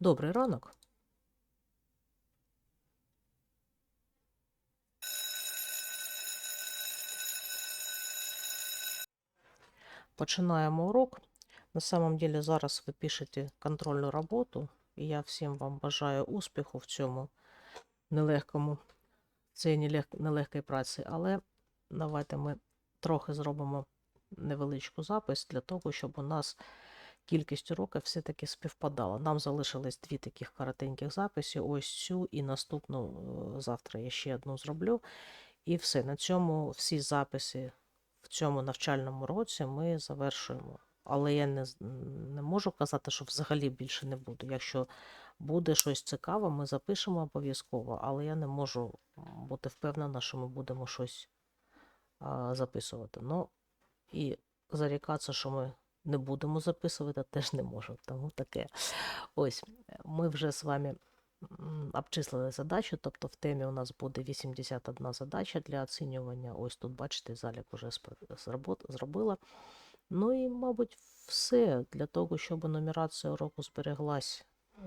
Добрий ранок. Починаємо урок. На самом деле зараз ви пишете контрольну роботу, і я всім вам бажаю успіху в цьому нелегкому, цій нелег- нелегкій праці. Але давайте ми трохи зробимо невеличку запис для того, щоб у нас кількість уроків все-таки співпадала. Нам залишилось дві таких коротеньких записи. Ось цю і наступну е, завтра я ще одну зроблю. І все. На цьому всі записи в цьому навчальному році ми завершуємо. Але я не, не можу казати, що взагалі більше не буде. Якщо буде щось цікаве, ми запишемо обов'язково, але я не можу бути впевнена, що ми будемо щось а, записувати. Ну, і зарікатися, що ми не будемо записувати, теж не можу. Тому таке. Ось, ми вже з вами обчислили задачу, тобто в темі у нас буде 81 задача для оцінювання. Ось тут, бачите, залік уже зробила. Ну і, мабуть, все для того, щоб нумерація уроку збереглась.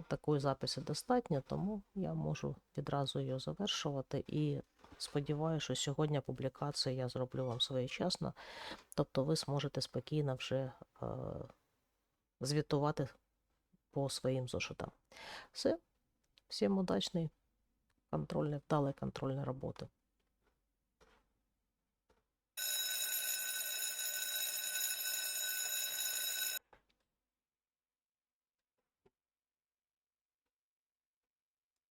Такої записи достатньо, тому я можу відразу її завершувати. І сподіваюся, що сьогодні публікацію я зроблю вам своєчасно. Тобто ви зможете спокійно вже е, звітувати по своїм зошитам. Все. Всім удачної контрольної, вдалої контрольної роботи.